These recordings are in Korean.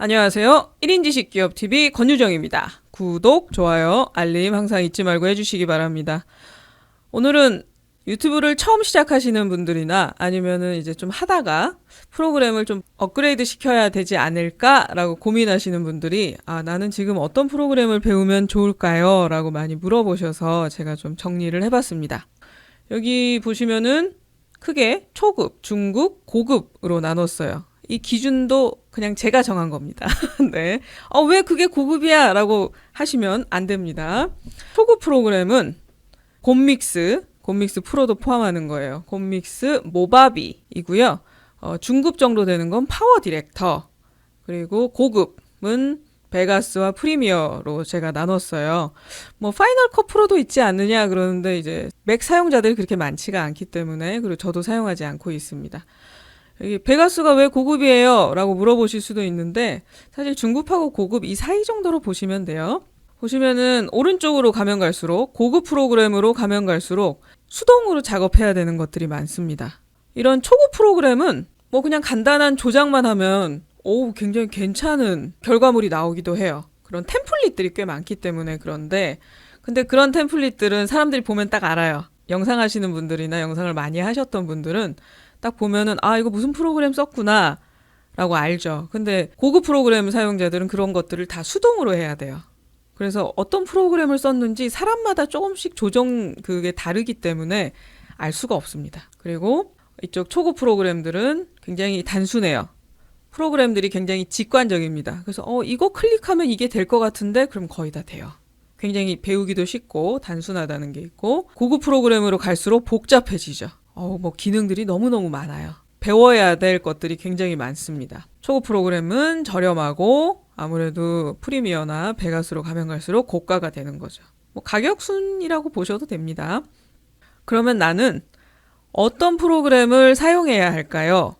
안녕하세요. 1인 지식 기업 TV 권유정입니다. 구독, 좋아요, 알림 항상 잊지 말고 해주시기 바랍니다. 오늘은 유튜브를 처음 시작하시는 분들이나 아니면은 이제 좀 하다가 프로그램을 좀 업그레이드 시켜야 되지 않을까라고 고민하시는 분들이 아, 나는 지금 어떤 프로그램을 배우면 좋을까요? 라고 많이 물어보셔서 제가 좀 정리를 해봤습니다. 여기 보시면은 크게 초급, 중급, 고급으로 나눴어요. 이 기준도 그냥 제가 정한 겁니다. 네. 어, 왜 그게 고급이야? 라고 하시면 안 됩니다. 초급 프로그램은 곰믹스, 곰믹스 프로도 포함하는 거예요. 곰믹스 모바비이고요. 어, 중급 정도 되는 건 파워 디렉터. 그리고 고급은 베가스와 프리미어로 제가 나눴어요. 뭐 파이널 컷 프로도 있지 않느냐 그러는데 이제 맥 사용자들이 그렇게 많지가 않기 때문에 그리고 저도 사용하지 않고 있습니다. 베가스가 왜 고급이에요? 라고 물어보실 수도 있는데 사실 중급하고 고급 이 사이 정도로 보시면 돼요. 보시면은 오른쪽으로 가면 갈수록 고급 프로그램으로 가면 갈수록 수동으로 작업해야 되는 것들이 많습니다. 이런 초급 프로그램은 뭐 그냥 간단한 조작만 하면 오 굉장히 괜찮은 결과물이 나오기도 해요. 그런 템플릿들이 꽤 많기 때문에 그런데 근데 그런 템플릿들은 사람들이 보면 딱 알아요. 영상 하시는 분들이나 영상을 많이 하셨던 분들은 딱 보면은 아 이거 무슨 프로그램 썼구나 라고 알죠. 근데 고급 프로그램 사용자들은 그런 것들을 다 수동으로 해야 돼요. 그래서 어떤 프로그램을 썼는지 사람마다 조금씩 조정 그게 다르기 때문에 알 수가 없습니다. 그리고 이쪽 초급 프로그램들은 굉장히 단순해요. 프로그램들이 굉장히 직관적입니다. 그래서 어 이거 클릭하면 이게 될 것 같은데 그럼 거의 다 돼요. 굉장히 배우기도 쉽고 단순하다는 게 있고 고급 프로그램으로 갈수록 복잡해지죠. 어, 뭐 기능들이 너무너무 많아요. 배워야 될 것들이 굉장히 많습니다. 초급 프로그램은 저렴하고 아무래도 프리미어나 베가스로 가면 갈수록 고가가 되는 거죠. 뭐 가격 순이라고 보셔도 됩니다. 그러면 나는 어떤 프로그램을 사용해야 할까요?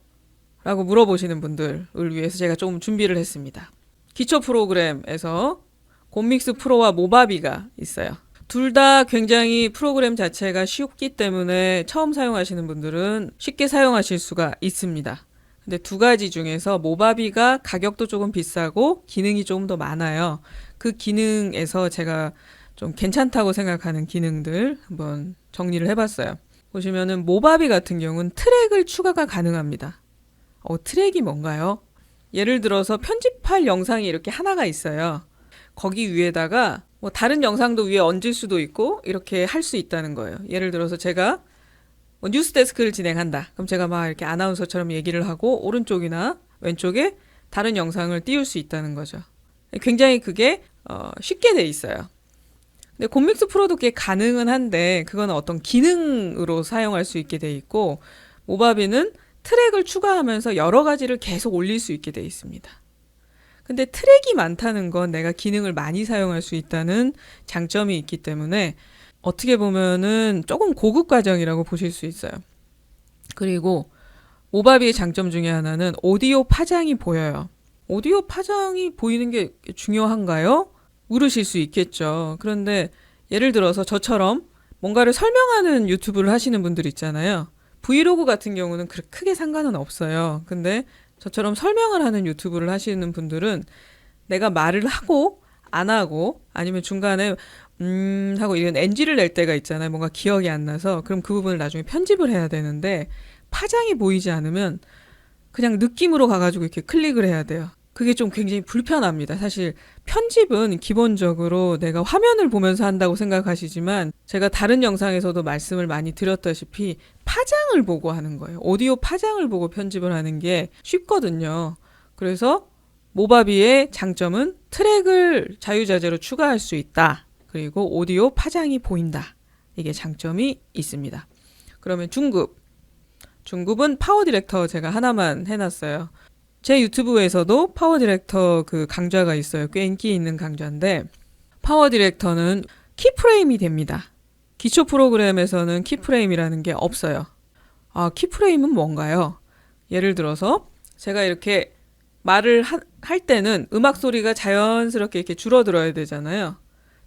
라고 물어보시는 분들을 위해서 제가 좀 준비를 했습니다. 기초 프로그램에서 곰믹스 프로와 모바비가 있어요. 둘 다 굉장히 프로그램 자체가 쉽기 때문에 처음 사용하시는 분들은 쉽게 사용하실 수가 있습니다. 근데 두 가지 중에서 모바비가 가격도 조금 비싸고 기능이 조금 더 많아요. 그 기능에서 제가 좀 괜찮다고 생각하는 기능들 한번 정리를 해봤어요. 보시면은 모바비 같은 경우는 트랙을 추가가 가능합니다. 어, 트랙이 뭔가요? 예를 들어서 편집할 영상이 이렇게 하나가 있어요. 거기 위에다가 뭐 다른 영상도 위에 얹을 수도 있고 이렇게 할 수 있다는 거예요. 예를 들어서 제가 뭐 뉴스 데스크를 진행한다. 그럼 제가 막 이렇게 아나운서처럼 얘기를 하고 오른쪽이나 왼쪽에 다른 영상을 띄울 수 있다는 거죠. 굉장히 그게 어, 쉽게 돼 있어요. 근데 곰믹스 프로도 꽤 가능은 한데 그거는 어떤 기능으로 사용할 수 있게 돼 있고 모바비는 트랙을 추가하면서 여러 가지를 계속 올릴 수 있게 돼 있습니다. 근데 트랙이 많다는 건 내가 기능을 많이 사용할 수 있다는 장점이 있기 때문에 어떻게 보면은 조금 고급 과정이라고 보실 수 있어요. 그리고 모바비의 장점 중에 하나는 오디오 파장이 보여요. 오디오 파장이 보이는 게 중요한가요? 물으실 수 있겠죠. 그런데 예를 들어서 저처럼 뭔가를 설명하는 유튜브를 하시는 분들 있잖아요. 브이로그 같은 경우는 크게 상관은 없어요. 근데 저처럼 설명을 하는 유튜브를 하시는 분들은 내가 말을 하고 안 하고 아니면 중간에 음 하고 이런 NG를 낼 때가 있잖아요. 뭔가 기억이 안 나서 그럼 그 부분을 나중에 편집을 해야 되는데 파장이 보이지 않으면 그냥 느낌으로 가가지고 이렇게 클릭을 해야 돼요. 그게 좀 굉장히 불편합니다. 사실 편집은 기본적으로 내가 화면을 보면서 한다고 생각하시지만 제가 다른 영상에서도 말씀을 많이 드렸다시피 파장을 보고 하는 거예요. 오디오 파장을 보고 편집을 하는 게 쉽거든요. 그래서 모바비의 장점은 트랙을 자유자재로 추가할 수 있다. 그리고 오디오 파장이 보인다. 이게 장점이 있습니다. 그러면 중급. 중급은 파워 디렉터 제가 하나만 해놨어요. 제 유튜브에서도 파워 디렉터 그 강좌가 있어요. 꽤 인기 있는 강좌인데 파워 디렉터는 키프레임이 됩니다. 기초 프로그램에서는 키프레임이라는 게 없어요. 아, 키프레임은 뭔가요? 예를 들어서 제가 이렇게 말을 하, 할 때는 음악 소리가 자연스럽게 이렇게 줄어들어야 되잖아요.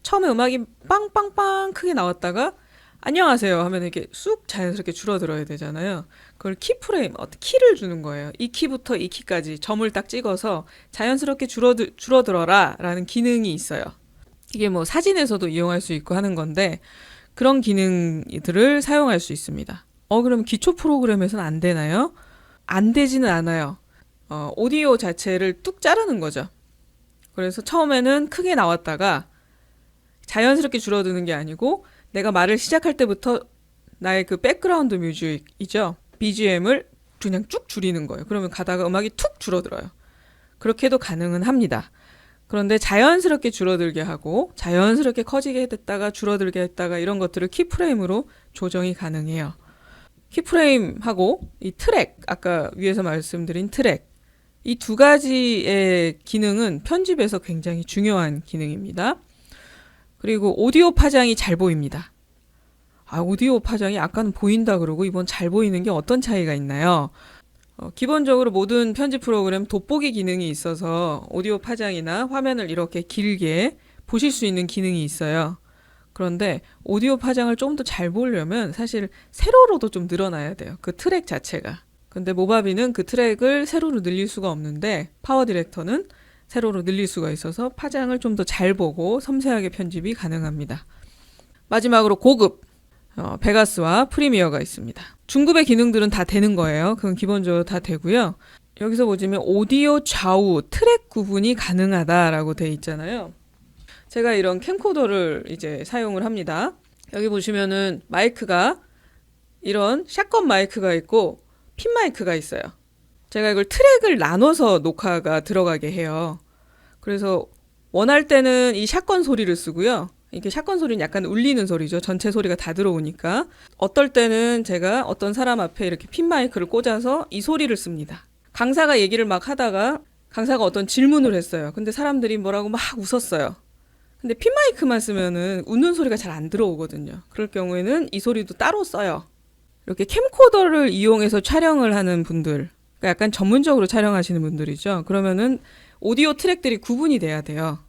처음에 음악이 빵빵빵 크게 나왔다가 안녕하세요 하면 이렇게 쑥 자연스럽게 줄어들어야 되잖아요. 그걸 키프레임, 어떤 키를 주는 거예요. 이 키부터 이 키까지 점을 딱 찍어서 자연스럽게 줄어들, 줄어들어라 라는 기능이 있어요. 이게 뭐 사진에서도 이용할 수 있고 하는 건데 그런 기능들을 사용할 수 있습니다. 어, 그럼 기초 프로그램에서는 안 되나요? 안 되지는 않아요. 어, 오디오 자체를 뚝 자르는 거죠. 그래서 처음에는 크게 나왔다가 자연스럽게 줄어드는 게 아니고 내가 말을 시작할 때부터 나의 그 백그라운드 뮤직이죠. BGM을 그냥 쭉 줄이는 거예요. 그러면 가다가 음악이 툭 줄어들어요. 그렇게도 가능은 합니다. 그런데 자연스럽게 줄어들게 하고 자연스럽게 커지게 됐다가 줄어들게 했다가 이런 것들을 키프레임으로 조정이 가능해요. 키프레임하고 이 트랙, 아까 위에서 말씀드린 트랙, 이 두 가지의 기능은 편집에서 굉장히 중요한 기능입니다. 그리고 오디오 파장이 잘 보입니다. 아, 오디오 파장이 아까는 보인다 그러고 이번 잘 보이는 게 어떤 차이가 있나요? 어, 기본적으로 모든 편집 프로그램 돋보기 기능이 있어서 오디오 파장이나 화면을 이렇게 길게 보실 수 있는 기능이 있어요. 그런데 오디오 파장을 좀더잘 보려면 사실 세로로도 좀 늘어나야 돼요. 그 트랙 자체가. 근데 모바비는 그 트랙을 세로로 늘릴 수가 없는데 파워 디렉터는 세로로 늘릴 수가 있어서 파장을 좀 더 잘 보고 섬세하게 편집이 가능합니다. 마지막으로 고급 어, 베가스와 프리미어가 있습니다. 중급의 기능들은 다 되는 거예요. 그건 기본적으로 다 되고요. 여기서 보시면 오디오 좌우 트랙 구분이 가능하다라고 돼 있잖아요. 제가 이런 캠코더를 이제 사용을 합니다. 여기 보시면은 마이크가 이런 샷건 마이크가 있고 핀 마이크가 있어요. 제가 이걸 트랙을 나눠서 녹화가 들어가게 해요. 그래서 원할 때는 이 샷건 소리를 쓰고요. 이게 샷건 소리는 약간 울리는 소리죠. 전체 소리가 다 들어오니까. 어떨 때는 제가 어떤 사람 앞에 이렇게 핀 마이크를 꽂아서 이 소리를 씁니다. 강사가 얘기를 막 하다가 강사가 어떤 질문을 했어요. 근데 사람들이 뭐라고 막 웃었어요. 근데 핀 마이크만 쓰면은 웃는 소리가 잘 안 들어오거든요. 그럴 경우에는 이 소리도 따로 써요. 이렇게 캠코더를 이용해서 촬영을 하는 분들, 그러니까 약간 전문적으로 촬영하시는 분들이죠. 그러면은 오디오 트랙들이 구분이 돼야 돼요.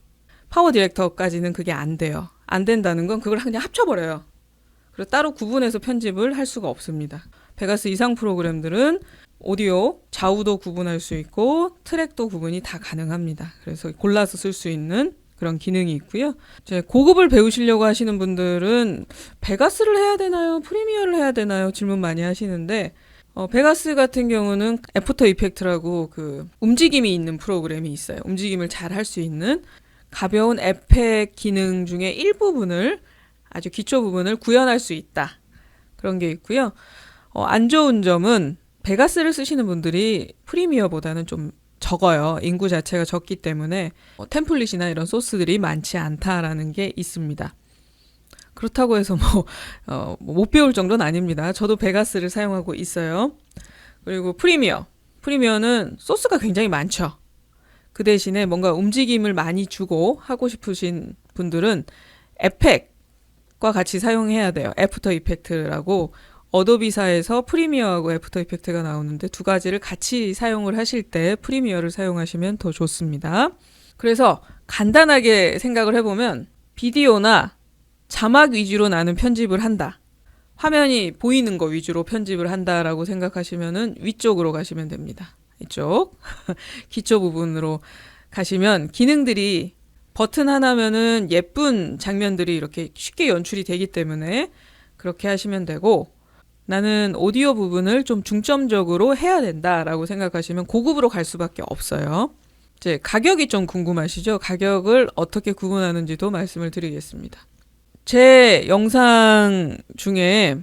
파워 디렉터까지는 그게 안 돼요. 안 된다는 건 그걸 그냥 합쳐버려요. 그래서 따로 구분해서 편집을 할 수가 없습니다. 베가스 이상 프로그램들은 오디오 좌우도 구분할 수 있고 트랙도 구분이 다 가능합니다. 그래서 골라서 쓸 수 있는 그런 기능이 있고요. 이제 고급을 배우시려고 하시는 분들은 베가스를 해야 되나요? 프리미어를 해야 되나요? 질문 많이 하시는데 어, 베가스 같은 경우는 애프터 이펙트라고 그 움직임이 있는 프로그램이 있어요. 움직임을 잘 할 수 있는 가벼운 에펙 기능 중에 일부분을 아주 기초 부분을 구현할 수 있다. 그런 게 있고요. 어, 안 좋은 점은 베가스를 쓰시는 분들이 프리미어보다는 좀 적어요. 인구 자체가 적기 때문에 어, 템플릿이나 이런 소스들이 많지 않다라는 게 있습니다. 그렇다고 해서 뭐, 어, 뭐못 배울 정도는 아닙니다. 저도 베가스를 사용하고 있어요. 그리고 프리미어. 프리미어는 소스가 굉장히 많죠. 그 대신에 뭔가 움직임을 많이 주고 하고 싶으신 분들은 에펙과 같이 사용해야 돼요. 애프터 이펙트라고 어도비사에서 프리미어하고 애프터 이펙트가 나오는데 두 가지를 같이 사용을 하실 때 프리미어를 사용하시면 더 좋습니다. 그래서 간단하게 생각을 해보면 비디오나 자막 위주로 나는 편집을 한다. 화면이 보이는 거 위주로 편집을 한다라고 생각하시면은 위쪽으로 가시면 됩니다. 이쪽 기초 부분으로 가시면 기능들이 버튼 하나면은 예쁜 장면들이 이렇게 쉽게 연출이 되기 때문에 그렇게 하시면 되고 나는 오디오 부분을 좀 중점적으로 해야 된다라고 생각하시면 고급으로 갈 수밖에 없어요. 이제 가격이 좀 궁금하시죠? 가격을 어떻게 구분하는지도 말씀을 드리겠습니다. 제 영상 중에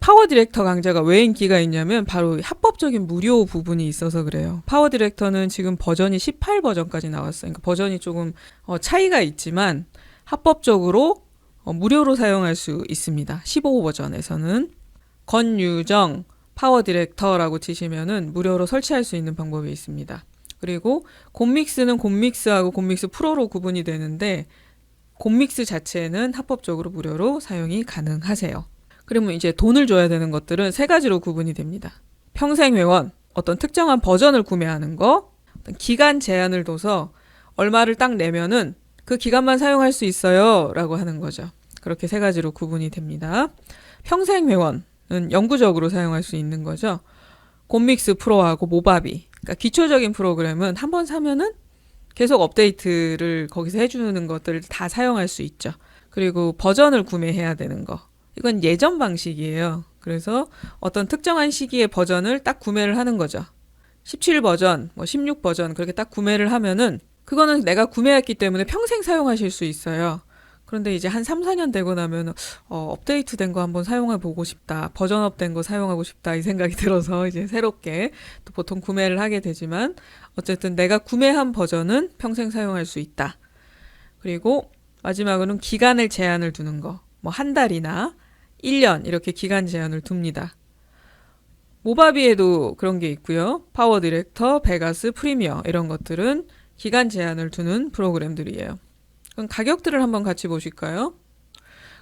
파워 디렉터 강좌가 왜 인기가 있냐면 바로 합법적인 무료 부분이 있어서 그래요. 파워 디렉터는 지금 버전이 18 버전까지 나왔어요. 그러니까 버전이 조금 어, 차이가 있지만 합법적으로 어, 무료로 사용할 수 있습니다. 15 버전에서는 건유정 파워 디렉터라고 치시면은 무료로 설치할 수 있는 방법이 있습니다. 그리고 곰믹스는 곰믹스하고 곰믹스 프로로 구분이 되는데 곰믹스 자체는 합법적으로 무료로 사용이 가능하세요. 그러면 이제 돈을 줘야 되는 것들은 세 가지로 구분이 됩니다. 평생 회원, 어떤 특정한 버전을 구매하는 거, 기간 제한을 둬서 얼마를 딱 내면은 그 기간만 사용할 수 있어요. 라고 하는 거죠. 그렇게 세 가지로 구분이 됩니다. 평생 회원은 영구적으로 사용할 수 있는 거죠. 곰믹스 프로하고 모바비. 그러니까 기초적인 프로그램은 한 번 사면은 계속 업데이트를 거기서 해주는 것들을 다 사용할 수 있죠. 그리고 버전을 구매해야 되는 거. 이건 예전 방식이에요. 그래서 어떤 특정한 시기에 버전을 딱 구매를 하는 거죠. 17 버전, 뭐 16 버전 그렇게 딱 구매를 하면은 그거는 내가 구매했기 때문에 평생 사용하실 수 있어요. 그런데 이제 한 3, 4년 되고 나면 어, 업데이트 된 거 한번 사용해 보고 싶다. 버전업 된 거 사용하고 싶다. 이 생각이 들어서 이제 새롭게 또 보통 구매를 하게 되지만 어쨌든 내가 구매한 버전은 평생 사용할 수 있다. 그리고 마지막으로는 기간을 제한을 두는 거. 뭐 한 달이나 1년 이렇게 기간 제한을 둡니다. 모바비에도 그런 게 있고요. 파워 디렉터, 베가스, 프리미어 이런 것들은 기간 제한을 두는 프로그램들이에요. 그럼 가격들을 한번 같이 보실까요?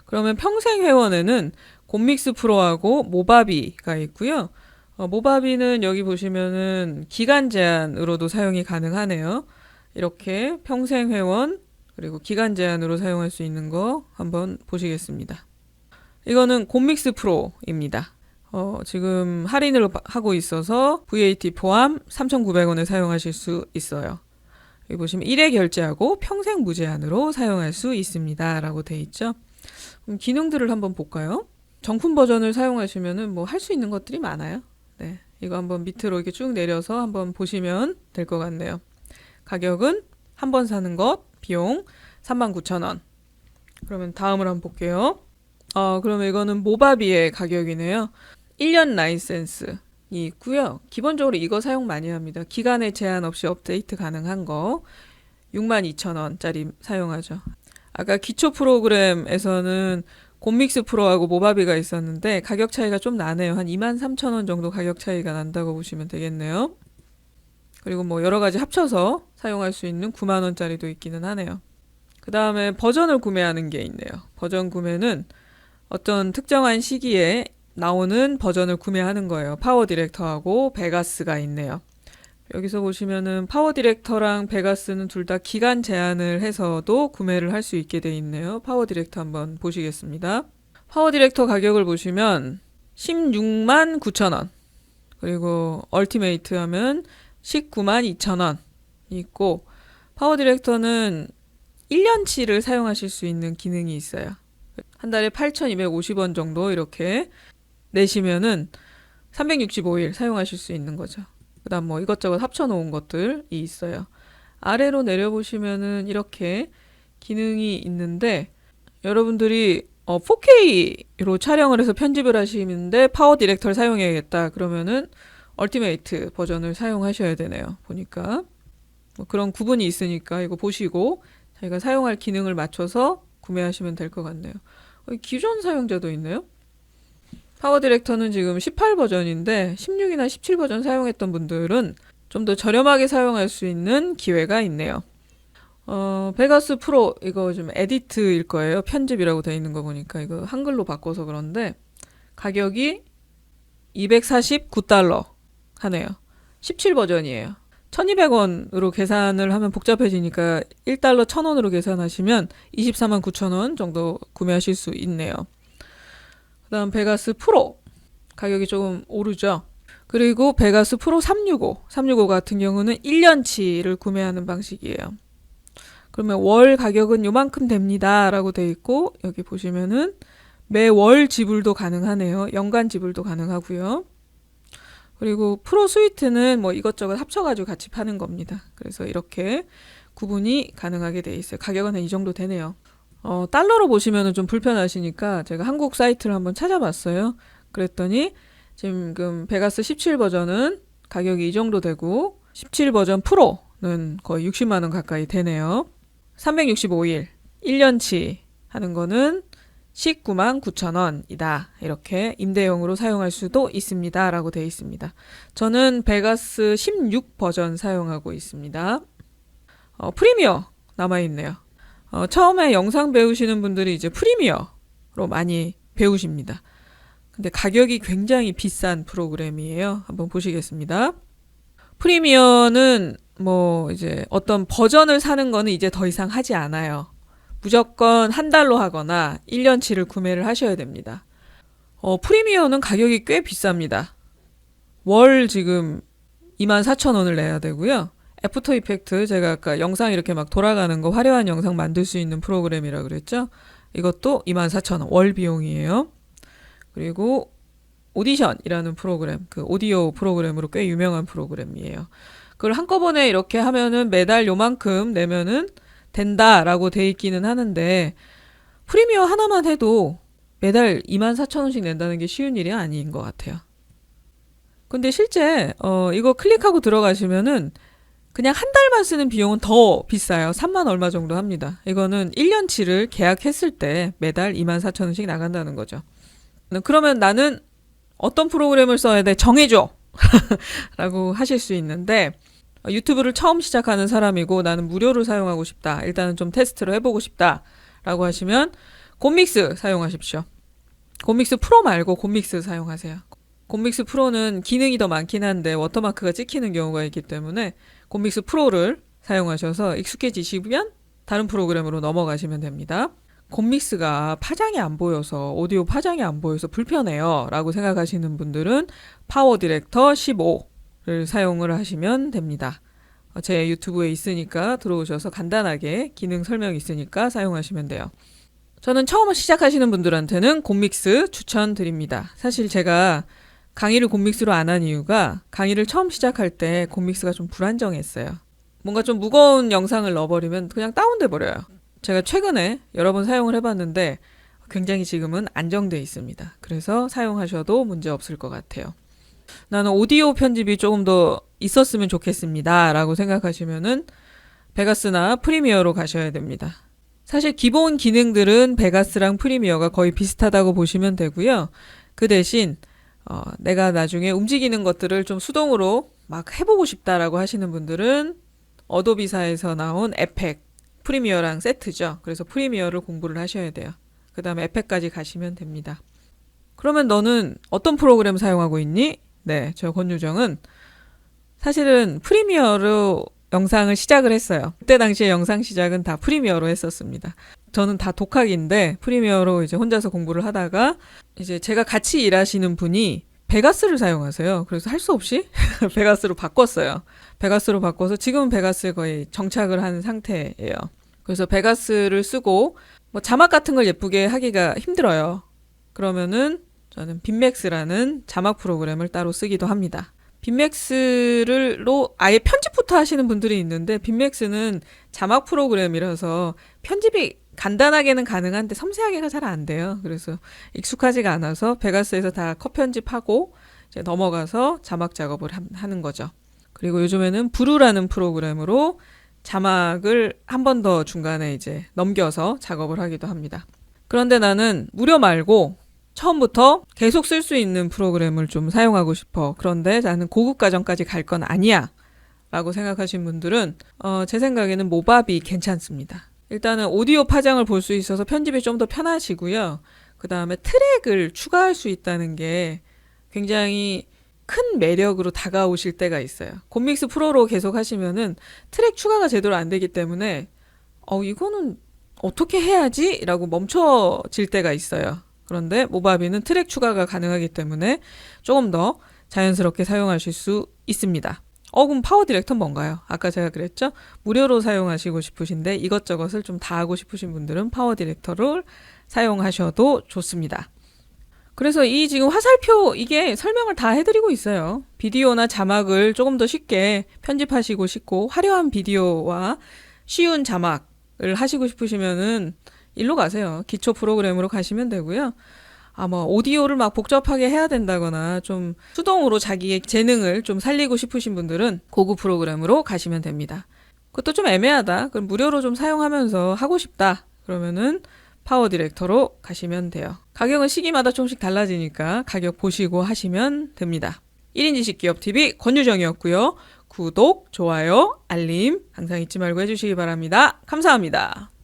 그러면 평생 회원에는 곰믹스 프로하고 모바비가 있고요. 어, 모바비는 여기 보시면은 기간 제한으로도 사용이 가능하네요. 이렇게 평생 회원 그리고 기간 제한으로 사용할 수 있는 거 한번 보시겠습니다. 이거는 곰믹스 프로입니다. 어, 지금 할인을 바- 하고 있어서 VAT 포함 3,900원에 사용하실 수 있어요. 여기 보시면 1회 결제하고 평생 무제한으로 사용할 수 있습니다. 라고 돼 있죠. 그럼 기능들을 한번 볼까요? 정품 버전을 사용하시면은 뭐 할 수 있는 것들이 많아요. 네. 이거 한번 밑으로 이렇게 쭉 내려서 한번 보시면 될 것 같네요. 가격은 한 번 사는 것, 비용 39,000원. 그러면 다음을 한번 볼게요. 어, 그러면 이거는 모바비의 가격이네요. 1년 라이센스. 이 있고요. 기본적으로 이거 사용 많이 합니다. 기간에 제한 없이 업데이트 가능한 거 62,000원짜리 사용하죠. 아까 기초 프로그램에서는 곰믹스 프로하고 모바비가 있었는데 가격 차이가 좀 나네요. 한 23,000원 정도 가격 차이가 난다고 보시면 되겠네요. 그리고 뭐 여러 가지 합쳐서 사용할 수 있는 9만 원짜리도 있기는 하네요. 그 다음에 버전을 구매하는 게 있네요. 버전 구매는 어떤 특정한 시기에 나오는 버전을 구매하는 거예요. 파워 디렉터하고 베가스가 있네요. 여기서 보시면은 파워 디렉터랑 베가스는 둘 다 기간 제한을 해서도 구매를 할 수 있게 돼 있네요. 파워 디렉터 한번 보시겠습니다. 파워 디렉터 가격을 보시면 16만 9천 원. 그리고 얼티메이트 하면 19만 2천 원 있고 파워 디렉터는 1년치를 사용하실 수 있는 기능이 있어요. 한 달에 8,250원 정도 이렇게 내시면은 365일 사용하실 수 있는 거죠. 그 다음 뭐 이것저것 합쳐 놓은 것들이 있어요. 아래로 내려 보시면은 이렇게 기능이 있는데 여러분들이 어 4K로 촬영을 해서 편집을 하시는데 파워 디렉터를 사용해야겠다. 그러면은 얼티메이트 버전을 사용하셔야 되네요. 보니까 뭐 그런 구분이 있으니까 이거 보시고 자기가 사용할 기능을 맞춰서 구매하시면 될 것 같네요. 어, 기존 사용자도 있네요. 파워 디렉터는 지금 18 버전인데 16이나 17 버전 사용했던 분들은 좀 더 저렴하게 사용할 수 있는 기회가 있네요. 어, 베가스 프로 이거 좀 에디트일 거예요. 편집이라고 되어 있는 거 보니까 이거 한글로 바꿔서 그런데 가격이 249달러 하네요. 17 버전이에요. 1200원으로 계산을 하면 복잡해지니까 1달러 1000원으로 계산하시면 24만 9천원 정도 구매하실 수 있네요. 그 다음 베가스 프로 가격이 조금 오르죠. 그리고 베가스 프로 365, 365 같은 경우는 1년치를 구매하는 방식이에요. 그러면 월 가격은 요만큼 됩니다. 라고 돼 있고, 여기 보시면은 매월 지불도 가능하네요. 연간 지불도 가능하고요. 그리고 프로 스위트는 뭐 이것저것 합쳐가지고 같이 파는 겁니다. 그래서 이렇게 구분이 가능하게 돼 있어요. 가격은 한 이 정도 되네요. 어, 달러로 보시면은 좀 불편하시니까 제가 한국 사이트를 한번 찾아봤어요. 그랬더니 지금 베가스 17 버전은 가격이 이 정도 되고 17 버전 프로는 거의 60만 원 가까이 되네요. 365일 1년치 하는 거는 19만 9천 원이다. 이렇게 임대용으로 사용할 수도 있습니다. 라고 되어 있습니다. 저는 베가스 16 버전 사용하고 있습니다. 어, 프리미어 남아있네요. 어, 처음에 영상 배우시는 분들이 이제 프리미어로 많이 배우십니다. 근데 가격이 굉장히 비싼 프로그램이에요. 한번 보시겠습니다. 프리미어는 뭐 이제 어떤 버전을 사는 거는 이제 더 이상 하지 않아요. 무조건 한 달로 하거나 1년치를 구매를 하셔야 됩니다. 어, 프리미어는 가격이 꽤 비쌉니다. 월 지금 24,000원을 내야 되고요. 애프터 이펙트 제가 아까 영상 이렇게 막 돌아가는 거 화려한 영상 만들 수 있는 프로그램이라 그랬죠. 이것도 24,000원 월 비용이에요. 그리고 오디션이라는 프로그램, 그 오디오 프로그램으로 꽤 유명한 프로그램이에요. 그걸 한꺼번에 이렇게 하면은 매달 요만큼 내면은 된다라고 돼 있기는 하는데 프리미어 하나만 해도 매달 24,000원씩 낸다는 게 쉬운 일이 아닌 것 같아요. 근데 실제 어 이거 클릭하고 들어가시면은 그냥 한 달만 쓰는 비용은 더 비싸요. 3만 얼마 정도 합니다. 이거는 1년치를 계약했을 때 매달 24,000원씩 나간다는 거죠. 그러면 나는 어떤 프로그램을 써야 돼? 정해줘! 라고 하실 수 있는데, 어, 유튜브를 처음 시작하는 사람이고 나는 무료를 사용하고 싶다. 일단은 좀 테스트를 해보고 싶다. 라고 하시면, 곰믹스 사용하십시오. 곰믹스 프로 말고 곰믹스 사용하세요. 곰믹스 프로는 기능이 더 많긴 한데 워터마크가 찍히는 경우가 있기 때문에 곰믹스 프로를 사용하셔서 익숙해지시면 다른 프로그램으로 넘어가시면 됩니다. 곰믹스가 파장이 안 보여서 오디오 파장이 안 보여서 불편해요 라고 생각하시는 분들은 파워 디렉터 15를 사용을 하시면 됩니다. 어, 제 유튜브에 있으니까 들어오셔서 간단하게 기능 설명 있으니까 사용하시면 돼요. 저는 처음 시작하시는 분들한테는 곰믹스 추천드립니다. 사실 제가 강의를 곰믹스로 안 한 이유가 강의를 처음 시작할 때 곰믹스가 좀 불안정했어요. 뭔가 좀 무거운 영상을 넣어버리면 그냥 다운돼 버려요. 제가 최근에 여러 번 사용을 해봤는데 굉장히 지금은 안정돼 있습니다. 그래서 사용하셔도 문제 없을 것 같아요. 나는 오디오 편집이 조금 더 있었으면 좋겠습니다. 라고 생각하시면은 베가스나 프리미어로 가셔야 됩니다. 사실 기본 기능들은 베가스랑 프리미어가 거의 비슷하다고 보시면 되고요. 그 대신 어, 내가 나중에 움직이는 것들을 좀 수동으로 막 해보고 싶다라고 하시는 분들은 어도비사에서 나온 에펙 프리미어랑 세트죠. 그래서 프리미어를 공부를 하셔야 돼요. 그 다음에 에펙까지 가시면 됩니다. 그러면 너는 어떤 프로그램 사용하고 있니? 네, 저 권유정은 사실은 프리미어로 영상을 시작을 했어요. 그때 당시에 영상 시작은 다 프리미어로 했었습니다. 저는 다 독학인데 프리미어로 이제 혼자서 공부를 하다가 이제 제가 같이 일하시는 분이 베가스를 사용하세요. 그래서 할 수 없이 베가스로 바꿨어요. 베가스로 바꿔서 지금은 베가스에 거의 정착을 한 상태예요. 그래서 베가스를 쓰고 뭐 자막 같은 걸 예쁘게 하기가 힘들어요. 그러면은 저는 빈맥스라는 자막 프로그램을 따로 쓰기도 합니다. 빈맥스를로 아예 편집부터 하시는 분들이 있는데 빈맥스는 자막 프로그램이라서 편집이 간단하게는 가능한데 섬세하게가 잘 안 돼요. 그래서 익숙하지가 않아서 베가스에서 다 컷 편집하고 이제 넘어가서 자막 작업을 하는 거죠. 그리고 요즘에는 브루라는 프로그램으로 자막을 한 번 더 중간에 이제 넘겨서 작업을 하기도 합니다. 그런데 나는 무료 말고 처음부터 계속 쓸 수 있는 프로그램을 좀 사용하고 싶어. 그런데 나는 고급 과정까지 갈 건 아니야. 라고 생각하신 분들은 어, 제 생각에는 모바비 괜찮습니다. 일단은 오디오 파장을 볼 수 있어서 편집이 좀 더 편하시고요. 그 다음에 트랙을 추가할 수 있다는 게 굉장히 큰 매력으로 다가오실 때가 있어요. 곰믹스 프로로 계속 하시면은 트랙 추가가 제대로 안 되기 때문에 어, 이거는 어떻게 해야지? 라고 멈춰질 때가 있어요. 그런데 모바비는 트랙 추가가 가능하기 때문에 조금 더 자연스럽게 사용하실 수 있습니다. 어, 그럼 파워 디렉터는 뭔가요? 아까 제가 그랬죠? 무료로 사용하시고 싶으신데 이것저것을 좀 다 하고 싶으신 분들은 파워 디렉터를 사용하셔도 좋습니다. 그래서 이 지금 화살표 이게 설명을 다 해드리고 있어요. 비디오나 자막을 조금 더 쉽게 편집하시고 싶고 화려한 비디오와 쉬운 자막을 하시고 싶으시면은 일로 가세요. 기초 프로그램으로 가시면 되고요. 아마 오디오를 막 복잡하게 해야 된다거나 좀 수동으로 자기의 재능을 좀 살리고 싶으신 분들은 고급 프로그램으로 가시면 됩니다. 그것도 좀 애매하다. 그럼 무료로 좀 사용하면서 하고 싶다. 그러면은 파워 디렉터로 가시면 돼요. 가격은 시기마다 조금씩 달라지니까 가격 보시고 하시면 됩니다. 1인 지식 기업 TV 권유정이었고요. 구독, 좋아요, 알림 항상 잊지 말고 해주시기 바랍니다. 감사합니다.